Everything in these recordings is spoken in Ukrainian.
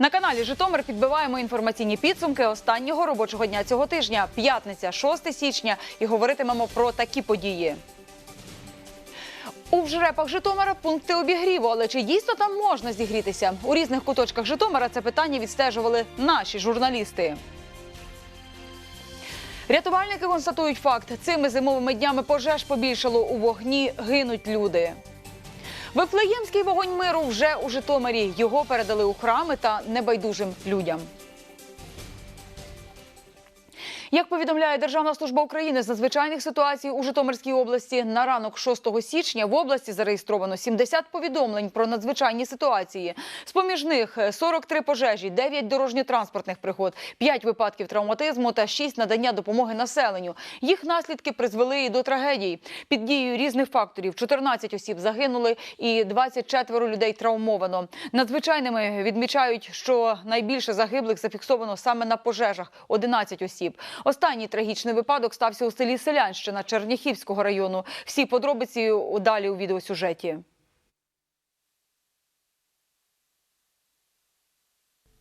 На каналі Житомир підбиваємо інформаційні підсумки останнього робочого дня цього тижня. П'ятниця, 6 січня, і говоритимемо про такі події. У вжрепах Житомира пункти обігріву, але чи дійсно там можна зігрітися? У різних куточках Житомира це питання відстежували наші журналісти. Рятувальники констатують факт: цими зимовими днями пожеж побільшало у вогні, гинуть люди. Вифлеємський вогонь миру вже у Житомирі. Його передали у храми та небайдужим людям. Як повідомляє Державна служба України з надзвичайних ситуацій у Житомирській області, на ранок 6 січня в області зареєстровано 70 повідомлень про надзвичайні ситуації. З поміж них 43 пожежі, 9 дорожньо-транспортних пригод, 5 випадків травматизму та 6 надання допомоги населенню. Їх наслідки призвели і до трагедій. Під дією різних факторів 14 осіб загинули і 24 людей травмовано. Надзвичайними відмічають, що найбільше загиблих зафіксовано саме на пожежах 11 осіб. Останній трагічний випадок стався у селі Селянщина Черняхівського району. Всі подробиці далі у відеосюжеті.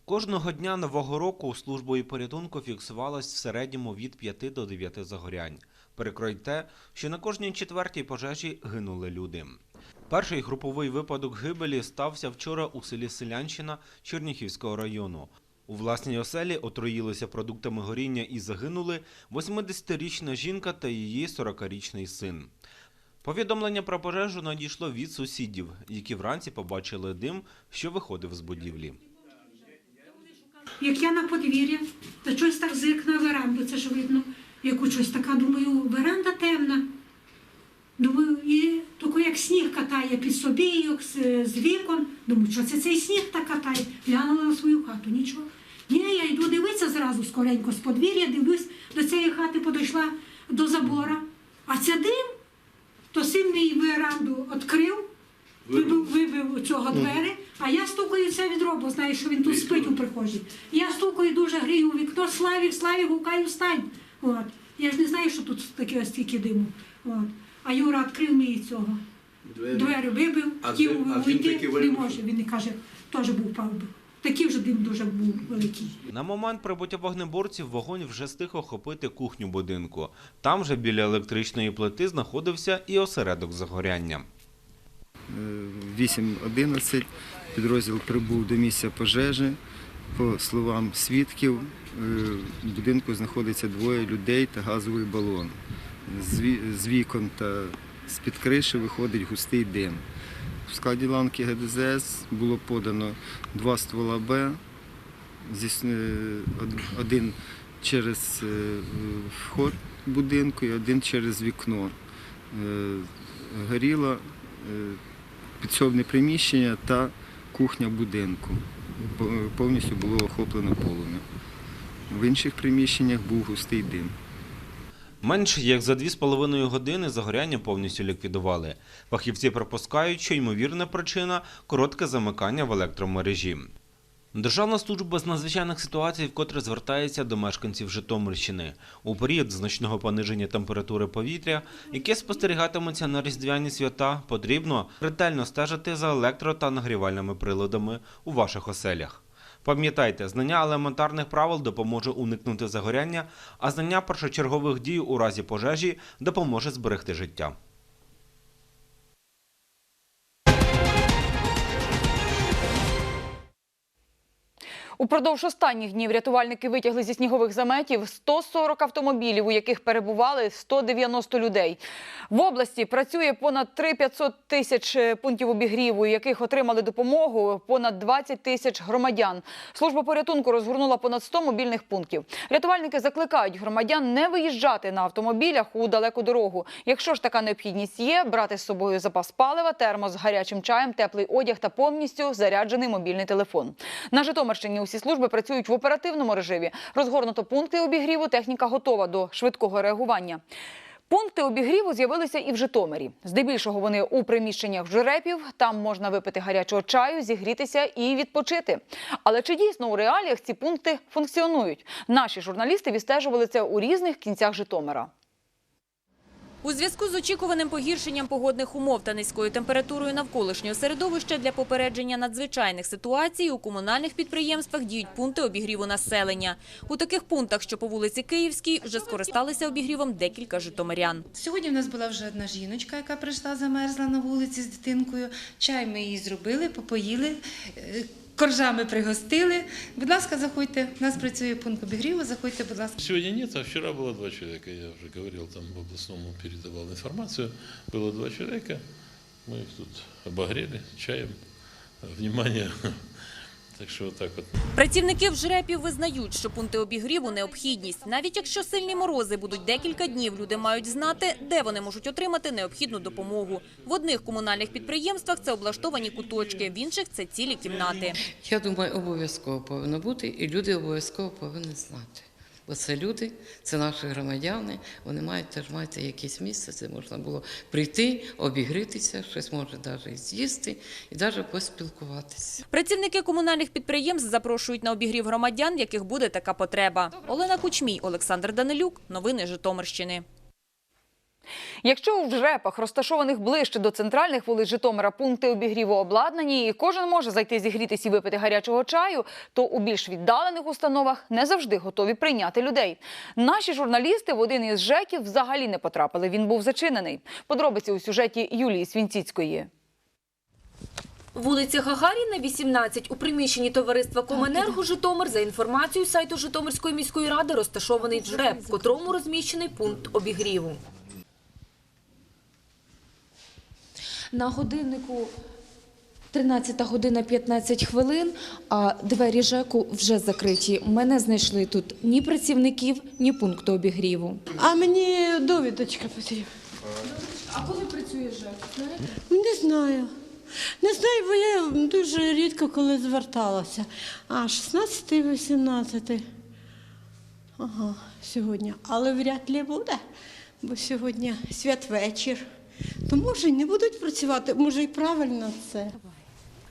Кожного дня нового року службою порятунку фіксувалось в середньому від 5 до 9 загорянь. Перекрой те, що на кожній четвертій пожежі гинули люди. Перший груповий випадок гибелі стався вчора у селі Селянщина Черніхівського району. У власній оселі отруїлися продуктами горіння і загинули 80-річна жінка та її 40-річний син. Повідомлення про пожежу надійшло від сусідів, які вранці побачили дим, що виходив з будівлі. Як я на подвір'я, то щось так зирк на веранду, це ж видно. Яку щось така, думаю, веранда темна. Думаю, і тако як сніг катає під собою з, з вікон. Думаю, що це цей сніг так катає. Глянула на свою хату, нічого. Ні, я йду дивитися зразу скоренько з подвір'я, дивлюсь, до цієї хати подійшла до забора. А це дим, то син мій веранду відкрив, вибив, вибив цього двері, а я стукаю це відро, бо знаю, що він тут спить у прихожій. Я стукаю дуже грію у вікно, Славік, Славік, гукаю, встань. От. Я ж не знаю, що тут таке ось стільки диму. От. А Юра відкрив мені цього. Двері вибив, хотів уйти, не може. Він каже, теж був пав би. Такий вже дим дуже був великий. На момент прибуття вогнеборців вогонь вже встиг охопити кухню будинку. Там же біля електричної плити знаходився і осередок загоряння. 8.11 підрозділ прибув до місця пожежі. По словам свідків, е, в будинку знаходиться двоє людей та газовий балон. З вікон та з-під криші виходить густий дим. В складі ланки ГДЗС було подано два ствола Б, е, од- один через е, вход будинку і один через вікно. Е, Горіло підсобне приміщення та кухня будинку. Повністю було охоплено полум'я. В інших приміщеннях був густий дим. Менш як за 2,5 години загоряння повністю ліквідували. Фахівці припускають, що ймовірна причина коротке замикання в електромережі. Державна служба з надзвичайних ситуацій вкотре звертається до мешканців Житомирщини у період значного пониження температури повітря, яке спостерігатиметься на різдвяні свята, потрібно ретельно стежити за електро та нагрівальними приладами у ваших оселях. Пам'ятайте, знання елементарних правил допоможе уникнути загоряння, а знання першочергових дій у разі пожежі допоможе зберегти життя. Упродовж останніх днів рятувальники витягли зі снігових заметів 140 автомобілів, у яких перебували 190 людей. В області працює понад 3-500 тисяч е, пунктів обігріву, у яких отримали допомогу понад 20 тисяч громадян. Служба порятунку розгорнула понад 100 мобільних пунктів. Рятувальники закликають громадян не виїжджати на автомобілях у далеку дорогу. Якщо ж така необхідність є, брати з собою запас палива, термос з гарячим чаєм, теплий одяг та повністю заряджений мобільний телефон. На Житомирщині усі служби працюють в оперативному режимі. Розгорнуто пункти обігріву, техніка готова до швидкого реагування. Пункти обігріву з'явилися і в Житомирі. Здебільшого вони у приміщеннях журепів. Там можна випити гарячого чаю, зігрітися і відпочити. Але чи дійсно у реаліях ці пункти функціонують? Наші журналісти відстежували це у різних кінцях Житомира. У зв'язку з очікуваним погіршенням погодних умов та низькою температурою навколишнього середовища для попередження надзвичайних ситуацій у комунальних підприємствах діють пункти обігріву населення. У таких пунктах, що по вулиці Київській, вже скористалися обігрівом декілька житомирян. Сьогодні в нас була вже одна жіночка, яка прийшла замерзла на вулиці з дитинкою. Чай ми їй зробили, попоїли, е, коржами пригостили. Будь ласка, заходьте. У нас працює пункт обігріву. Заходьте, будь ласка. Сегодня нет, а вчера было два человека. Я уже говорил, там в областному передавал информацию. Было два человека. Мы их тут обогрели чаем. Внимание. Так що так от Працівники в жрепів визнають, що пункти обігріву – необхідність. Навіть якщо сильні морози будуть декілька днів, люди мають знати, де вони можуть отримати необхідну допомогу. В одних комунальних підприємствах це облаштовані куточки, в інших – це цілі кімнати. Я думаю, обов'язково повинно бути, і люди обов'язково повинні знати. Бо це люди, це наші громадяни, вони мають теж мати якесь місце, це можна було прийти, обігритися, щось може навіть з'їсти і навіть поспілкуватися. Працівники комунальних підприємств запрошують на обігрів громадян, в яких буде така потреба. Олена Кучмій, Олександр Данилюк. Новини Житомирщини. Якщо у жрепах, розташованих ближче до центральних вулиць Житомира, пункти обігріву обладнані, і кожен може зайти зігрітись і випити гарячого чаю, то у більш віддалених установах не завжди готові прийняти людей. Наші журналісти в один із ЖЕКів взагалі не потрапили. Він був зачинений. Подробиці у сюжеті Юлії Свінціцької. Вулиця Гагаріна, 18. У приміщенні товариства Коменерго Житомир за інформацією сайту Житомирської міської ради розташований жреб, в котрому розміщений пункт обігріву. На годиннику 13 година 15 хвилин, а двері ЖЕКу вже закриті. Мене знайшли тут ні працівників, ні пункту обігріву. А мені довідочка потрібна. А коли працює ЖЕК? Не знаю. Не знаю, бо я дуже рідко коли зверталася. А 16-18. Ага, сьогодні. Але вряд ли буде, бо сьогодні святвечір. То може й не будуть працювати, може і правильно це.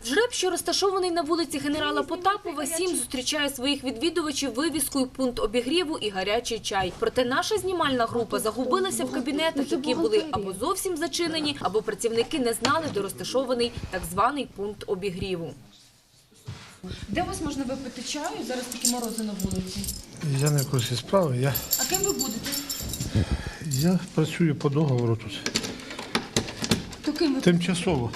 Жреб, що розташований на вулиці генерала Потапова, 7 зустрічає своїх відвідувачів вивіскою пункт обігріву і гарячий чай. Проте наша знімальна група загубилася в кабінетах, які були або зовсім зачинені, або працівники не знали, де розташований так званий пункт обігріву. Де у вас можна випити чаю? Зараз такі морози на вулиці. Я не в курсі справи. Я, А ким ви будете? я працюю по договору тут. То ким ви? Тимчасово.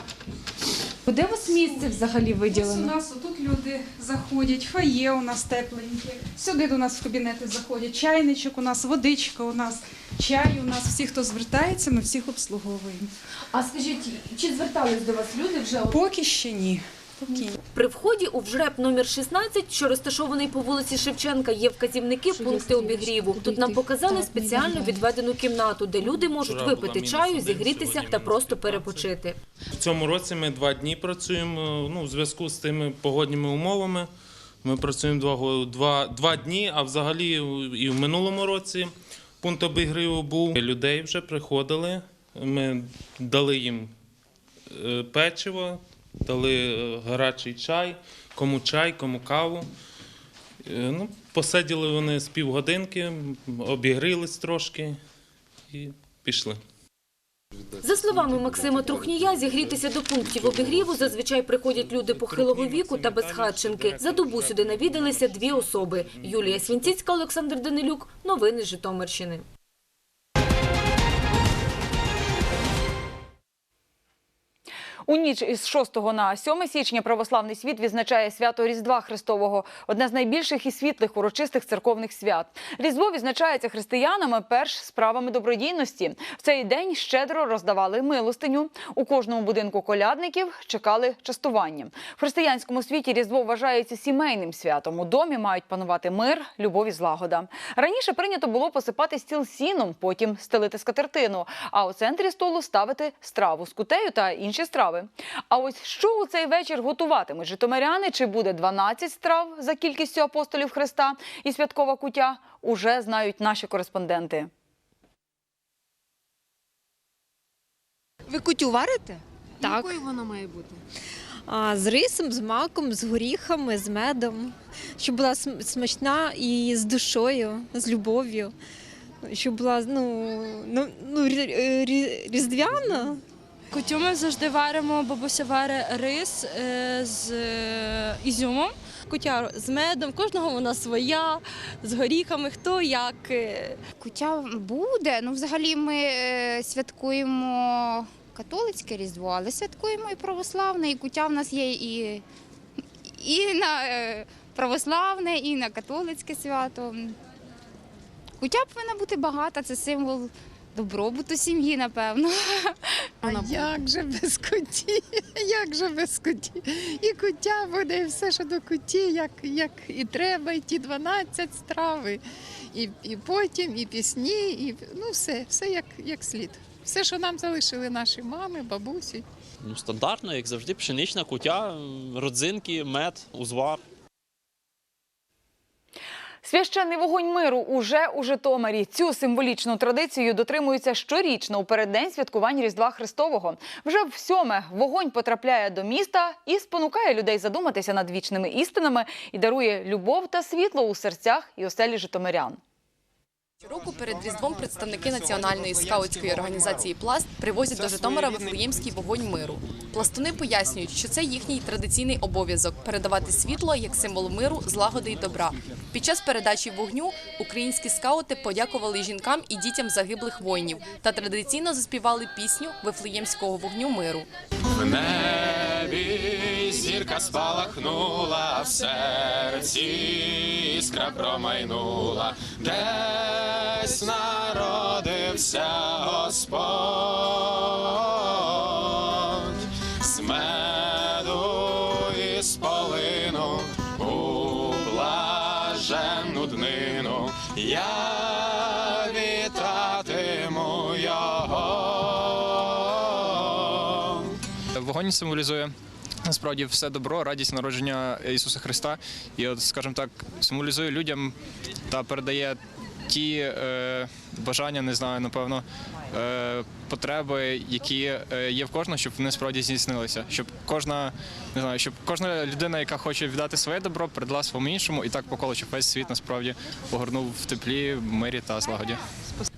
Де у вас місце взагалі Ось у нас тут люди заходять, фає у нас тепленьке. Сюди до нас в кабінети заходять. Чайничок у нас, водичка у нас, чай у нас. Всі, хто звертається, ми всіх обслуговуємо. А скажіть, чи звертались до вас люди вже? Поки ще ні. Поки ні. При вході у вжреб номер 16, що розташований по вулиці Шевченка, є вказівники пункти обігріву. Тут нам показали спеціально відведену кімнату, де люди можуть випити чаю, зігрітися та просто перепочити. В цьому році ми два дні працюємо. Ну, в зв'язку з тими погодніми умовами. Ми працюємо два, два, два дні, а взагалі і в минулому році пункт обігріву був. Людей вже приходили. Ми дали їм е, печиво, дали е, гарячий чай, кому чай, кому каву. Е, Ну, посиділи вони з півгодинки, обігрілись трошки і пішли. За словами Максима Трухнія, зігрітися до пунктів обігріву зазвичай приходять люди похилого віку та безхатченки. За добу сюди навідалися дві особи. Юлія Свінціцька, Олександр Данилюк. Новини Житомирщини. У ніч із 6 на 7 січня православний світ відзначає свято Різдва Христового, одне з найбільших і світлих урочистих церковних свят. Різдво відзначається християнами перш справами добродійності. В цей день щедро роздавали милостиню. У кожному будинку колядників чекали частування. В християнському світі Різдво вважається сімейним святом. У домі мають панувати мир, любов і злагода. Раніше прийнято було посипати стіл сіном, потім стелити скатертину, а у центрі столу ставити страву з кутею та інші страви. А ось що у цей вечір готуватимуть житомиряни? Чи буде 12 страв за кількістю апостолів Христа і святкова кутя? Уже знають наші кореспонденти. Ви кутю варите? Так. Якою вона має бути? А, з рисом, з маком, з горіхами, з медом, щоб була смачна і з душою, з любов'ю. щоб була ну, ну, ну рі- рі- різдвяна. Кутю ми завжди варимо, бабуся варить рис е, з е, ізюмом. Кутя з медом, кожного вона своя, з горіхами, хто як. е. Куття буде. Ну, взагалі, ми святкуємо католицьке Різдво, але святкуємо і православне. І куття в нас є і, і на православне, і на католицьке свято. Куття повинна бути багата, це символ добробуту сім'ї, напевно. А як же без куті? Як же без куті? І куття буде, і все, що до куті, як, як і треба, і ті 12 страви, і, і потім, і пісні, і ну все, все як, як слід. Все, що нам залишили наші мами, бабусі. Ну, стандартно, як завжди, пшенична кутя, родзинки, мед, узвар. Священний вогонь миру уже у Житомирі. Цю символічну традицію дотримуються щорічно у переддень святкувань Різдва Христового. Вже в сьоме вогонь потрапляє до міста і спонукає людей задуматися над вічними істинами і дарує любов та світло у серцях і оселі житомирян. Щороку перед Різдвом представники національної скаутської організації Пласт привозять до Житомира Вифлеємський вогонь миру. Пластуни пояснюють, що це їхній традиційний обов'язок передавати світло як символ миру, злагоди й добра. Під час передачі вогню українські скаути подякували жінкам і дітям загиблих воїнів та традиційно заспівали пісню Вифлеємського вогню миру. В небі зірка спалахнула, в серці іскра промайнула, десь народився Господь, з меду і з полину у блаженну днину я вітатиму його. Вогонь символізує насправді все добро, радість народження Ісуса Христа. І, от, скажімо так, символізує людям та передає ті е, бажання, не знаю, напевно, е, потреби, які е, є в кожного, щоб вони справді здійснилися. Щоб кожна, не знаю, щоб кожна людина, яка хоче віддати своє добро, передала своєму іншому, і так по колу, щоб весь світ насправді огорнув в теплі, мирі та злагоді.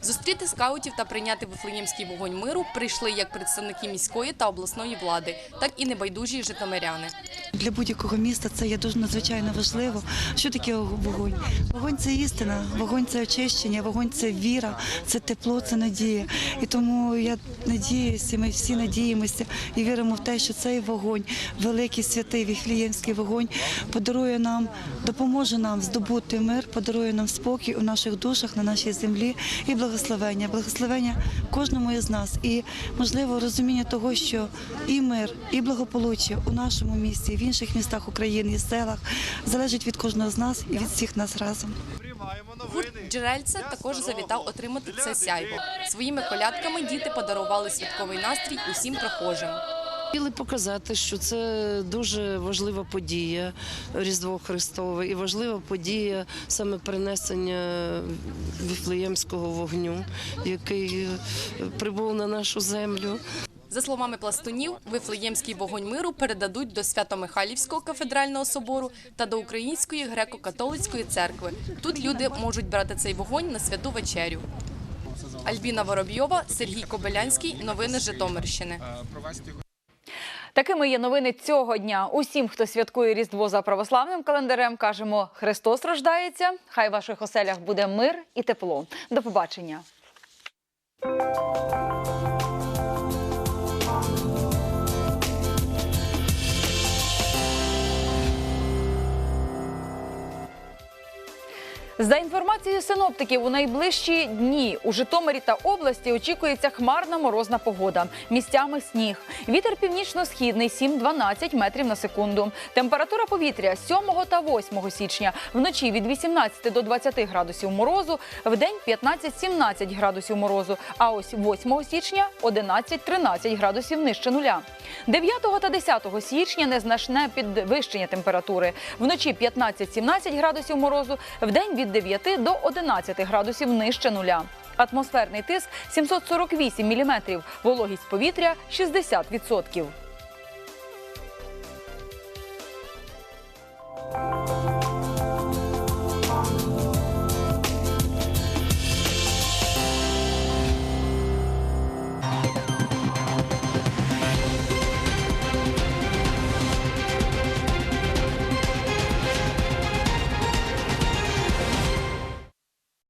Зустріти скаутів та прийняти Вифлеємський вогонь миру прийшли як представники міської та обласної влади, так і небайдужі житомиряни. Для будь-якого міста це є дуже надзвичайно важливо. Що таке вогонь? Вогонь це істина, вогонь це очищення, вогонь це віра, це тепло, це надія. І тому я надіюся, ми всі надіємося і віримо в те, що цей вогонь, великий святий віфліємський вогонь, подарує нам, допоможе нам здобути мир, подарує нам спокій у наших душах, на нашій землі і благословення. Благословення кожному із нас. І можливо розуміння того, що і мир, і благополуччя у нашому місті, в інших містах України і селах залежить від кожного з нас і від всіх нас разом. Гурт Джерельце також завітав отримати це сяйво. Своїми колядками діти подарували святковий настрій усім прохожим. Хотіли показати, що це дуже важлива подія Різдво Христове і важлива подія саме принесення віфлеємського вогню, який прибув на нашу землю. За словами пластунів, Вифлеємський вогонь миру передадуть до Свято-Михайлівського кафедрального собору та до Української греко-католицької церкви. Тут люди можуть брати цей вогонь на святу вечерю. Альбіна Воробйова, Сергій Кобилянський. Новини Житомирщини. Такими є новини цього дня. Усім, хто святкує Різдво за православним календарем, кажемо Христос рождається. Хай в ваших оселях буде мир і тепло. До побачення. За інформацією синоптиків, у найближчі дні у Житомирі та області очікується хмарна морозна погода. Місцями сніг. Вітер північно-східний 7-12 метрів на секунду. Температура повітря 7 та 8 січня. Вночі від 18 до 20 градусів морозу, вдень 15-17 градусів морозу. А ось 8 січня 11-13 градусів нижче нуля. 9 та 10 січня незначне підвищення температури. Вночі 15-17 градусів морозу, вдень від 9 до 11 градусів нижче нуля. Атмосферний тиск 748 міліметрів, вологість повітря 60%.